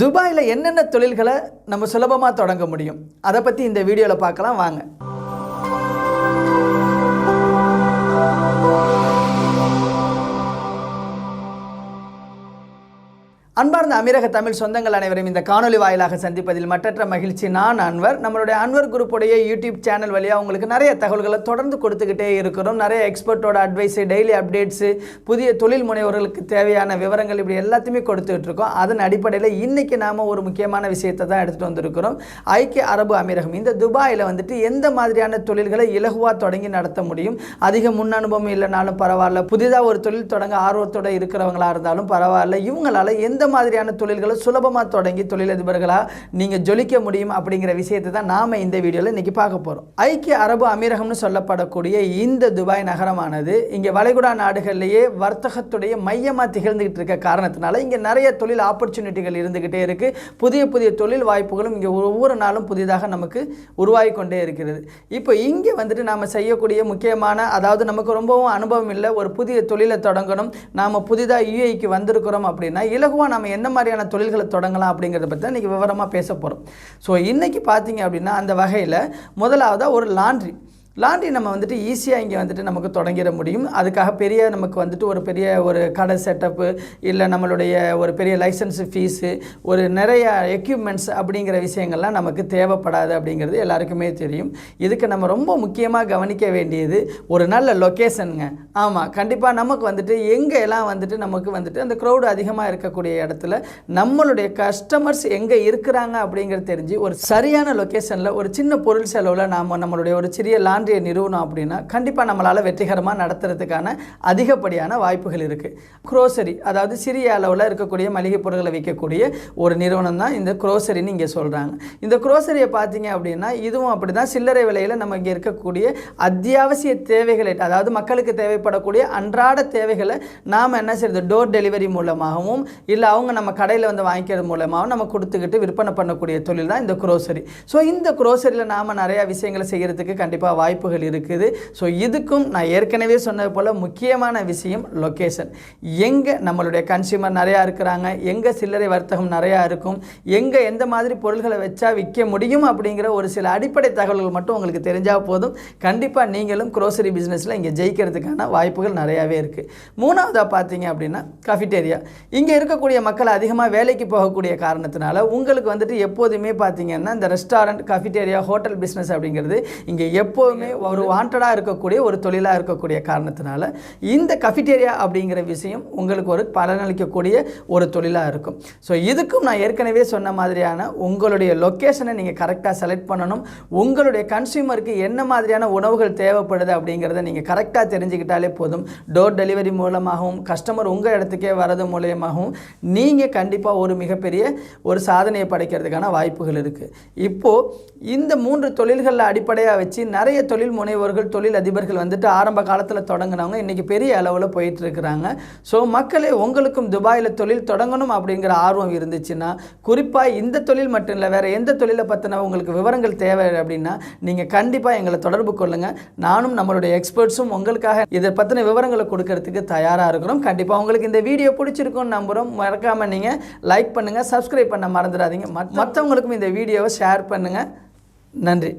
துபாயில் என்னென்ன தொழில்களை நம்ம சுலபமாக தொடங்க முடியும்? அதை பற்றி இந்த வீடியோவில் பார்க்கலாம். வாங்க. அன்பார்ந்த அமீரக தமிழ் சொந்தங்கள் அனைவரும் இந்த காணொலி வாயிலாக சந்திப்பதில் மற்றற்ற மகிழ்ச்சி. நான் அன்வர். நம்மளுடைய அன்வர் குரூப்புடைய யூடியூப் சேனல் வழியாக உங்களுக்கு நிறைய தகவல்களை தொடர்ந்து கொடுத்துக்கிட்டே இருக்கிறோம். நிறைய எக்ஸ்பர்ட்டோட அட்வைஸு டெய்லி அப்டேட்ஸு புதிய தொழில் முனைவோர்களுக்கு தேவையான விவரங்கள் இப்படி எல்லாத்தையுமே கொடுத்துக்கிட்டு இருக்கோம். அதன் அடிப்படையில் இன்றைக்கி நாம் ஒரு முக்கியமான விஷயத்தை தான் எடுத்துகிட்டு வந்திருக்கிறோம். ஐக்கிய அரபு அமீரகம். இந்த துபாயில் வந்துட்டு எந்த மாதிரியான தொழில்களை இலகுவாக தொடங்கி நடத்த முடியும்? அதிக முன் அனுபவம் இல்லைனாலும் பரவாயில்ல. புதிதாக ஒரு தொழில் தொடங்க ஆர்வத்தோட இருக்கிறவங்களாக இருந்தாலும் பரவாயில்ல. இவங்களால எந்த மாதிரியான தொழில்களை சுலபமாக தொடங்கி தொழிலதிபர்களாக நீங்கள் ஜொலிக்க முடியும் அப்படிங்கிற விஷயத்தை தான் நாம் இந்த வீடியோவில் இன்றைக்கி பார்க்க போகிறோம் ஐக்கிய அரபு அமீரகம்னு சொல்லப்படக்கூடிய இந்த துபாய் நகரமானது இங்கே வளைகுடா நாடுகள்லேயே வர்த்தகத்துடைய மையமாக திகழ்ந்துக்கிட்டு இருக்க காரணத்தினால இங்கே நிறைய தொழில் ஆப்பர்ச்சுனிட்டிகள் இருந்துக்கிட்டே இருக்குது புதிய புதிய தொழில் வாய்ப்புகளும் இங்கே ஒவ்வொரு நாளும் புதிதாக நமக்கு உருவாகி கொண்டே இருக்கிறது. இப்போ இங்கே வந்துட்டு நாம் செய்யக்கூடிய முக்கியமான அதாவது நமக்கு ரொம்பவும் அனுபவம் இல்லை ஒரு புதிய தொழிலை தொடங்கணும். நாம் புதிதாக யூஏக்கு வந்திருக்கிறோம் அப்படின்னா இலகுவாக நம்ம நம்ம என்ன மாதிரியான தொழில்களை தொடங்கலாம் அப்படிங்கிறத பற்றி தான் இன்றைக்கி விவரமாக பேச போகிறோம் ஸோ இன்றைக்கி பார்த்தீங்க அப்படின்னா அந்த வகையில் முதலாவதாக ஒரு லாண்ட்ரி லாண்ட்ரி நம்ம வந்துட்டு ஈஸியாக இங்கே வந்துட்டு நமக்கு தொடங்கிட முடியும். அதுக்காக பெரிய நமக்கு வந்துட்டு ஒரு பெரிய ஒரு கடை செட்டப்பு இல்லை நம்மளுடைய ஒரு பெரிய லைசன்ஸ் ஃபீஸு ஒரு நிறைய எக்யூப்மெண்ட்ஸ் அப்படிங்கிற விஷயங்கள்லாம் நமக்கு தேவைப்படாது அப்படிங்கிறது எல்லாருக்குமே தெரியும். இதுக்கு நம்ம ரொம்ப முக்கியமாக கவனிக்க வேண்டியது ஒரு நல்ல லொக்கேஷனுங்க ஆமாம் கண்டிப்பாக நமக்கு வந்துட்டு எங்கே எல்லாம் வந்துட்டு நமக்கு வந்துட்டு அந்த க்ரௌடு அதிகமாக இருக்கக்கூடிய இடத்துல நம்மளுடைய கஸ்டமர்ஸ் எங்கே இருக்கிறாங்க அப்படிங்கிறது தெரிஞ்சு ஒரு சரியான லொக்கேஷனில் ஒரு சின்ன பொருள் செலவில் நாம் நம்மளுடைய ஒரு சிறிய சான்றியை நிறுவனம் அப்படின்னா கண்டிப்பாக நம்மளால் வெற்றிகரமாக நடத்துறதுக்கான அதிகப்படியான வாய்ப்புகள் இருக்குது க்ரோசரி அதாவது சிறிய அளவில் இருக்கக்கூடிய மளிகை பொருட்களை விற்கக்கூடிய ஒரு நிறுவனம் தான் இந்த க்ரோசரின்னு இங்கே சொல்கிறாங்க இந்த க்ரோசரியை பார்த்தீங்க அப்படின்னா இதுவும் அப்படி தான் சில்லறை விலையில் நம்ம இங்கே இருக்கக்கூடிய அத்தியாவசிய தேவைகளை அதாவது மக்களுக்கு தேவைப்படக்கூடிய அன்றாட தேவைகளை நாம் என்ன செய்யறது டோர் டெலிவரி மூலமாகவும் இல்லை அவங்க நம்ம கடையில் வந்து வாங்கிக்கிறது மூலமாகவும் நம்ம கொடுத்துக்கிட்டு விற்பனை பண்ணக்கூடிய தொழில் தான் இந்த க்ரோசரி ஸோ இந்த க்ரோசரியில் நாம் நிறையா விஷயங்களை செய்கிறதுக்கு கண்டிப்பாக வாய்ப்பு வாய்ப்புகள் இருக்குது. ஸோ இதுக்கும் நான் ஏற்கனவே சொன்னது போல் முக்கியமான விஷயம் லொக்கேஷன் எங்கே நம்மளுடைய கன்சியூமர் நிறையா இருக்கிறாங்க எங்கே சில்லறை வர்த்தகம் நிறையா இருக்கும் எங்கே எந்த மாதிரி பொருள்களை வச்சா விற்க முடியும் அப்படிங்கிற ஒரு சில அடிப்படை தகவல்கள் மட்டும் உங்களுக்கு தெரிஞ்சால் போதும். கண்டிப்பாக நீங்களும் க்ரோசரி பிஸ்னஸில் இங்கே ஜெயிக்கிறதுக்கான வாய்ப்புகள் நிறையாவே இருக்குது மூணாவதாக பார்த்தீங்க அப்படின்னா கஃபிட்டேரியா இங்கே இருக்கக்கூடிய மக்கள் அதிகமாக வேலைக்கு போகக்கூடிய காரணத்தினால உங்களுக்கு வந்துட்டு எப்போதுமே பார்த்தீங்கன்னா இந்த ரெஸ்டாரண்ட் கஃபிட்டேரியா ஹோட்டல் பிஸ்னஸ் அப்படிங்கிறது இங்கே எப்போதுமே ஒரு வாண்டடாக இருக்கக்கூடிய ஒரு தொழிலாக இருக்கக்கூடிய காரணத்தினால இந்த கஃபிட்டேரியா அப்படிங்கிற விஷயம் உங்களுக்கு ஒரு பலனளிக்கக்கூடிய ஒரு தொழிலாக இருக்கும். ஸோ இதுக்கும் நான் ஏற்கனவே சொன்ன மாதிரியான உங்களுடைய லொக்கேஷனை நீங்கள் கரெக்டாக செலக்ட் பண்ணணும். உங்களுடைய கன்சியூமருக்கு என்ன மாதிரியான உணவுகள் தேவைப்படுது அப்படிங்கிறத நீங்கள் கரெக்டாக தெரிஞ்சுக்கிட்டாலே போதும். டோர் டெலிவரி மூலமாகவும் கஸ்டமர் உங்கள் இடத்துக்கே வரது மூலியமாகவும் நீங்கள் கண்டிப்பாக ஒரு மிகப்பெரிய ஒரு சாதனையை படைக்கிறதுக்கான வாய்ப்புகள் இருக்குது இப்போது இந்த மூன்று தொழில்களில் அடிப்படையாக வச்சு நிறைய தொழில் முனைவோர்கள் தொழில் அதிபர்கள் வந்துட்டு ஆரம்ப காலத்தில் தொடங்கினவங்க இன்றைக்கி பெரிய அளவில் போயிட்டுருக்குறாங்க. ஸோ மக்களே உங்களுக்கும் துபாயில் தொழில் தொடங்கணும் அப்படிங்கிற ஆர்வம் இருந்துச்சுன்னா குறிப்பாக இந்த தொழில் மட்டும் இல்லை வேறு எந்த தொழிலை பற்றின உங்களுக்கு விவரங்கள் தேவை அப்படின்னா நீங்கள் கண்டிப்பாக எங்களை தொடர்பு கொள்ளுங்கள் நானும் நம்மளுடைய எக்ஸ்பர்ட்ஸும் உங்களுக்காக இதை பற்றின விவரங்களை கொடுக்கறதுக்கு தயாராக இருக்கிறோம். கண்டிப்பாக உங்களுக்கு இந்த வீடியோ பிடிச்சிருக்கும்னு நம்புகிறோம் மறக்காமல் நீங்கள் லைக் பண்ணுங்கள் சப்ஸ்கிரைப் பண்ண மறந்துடாதீங்க. மற்றவங்களுக்கும் இந்த வீடியோவை ஷேர் பண்ணுங்கள் நன்றி.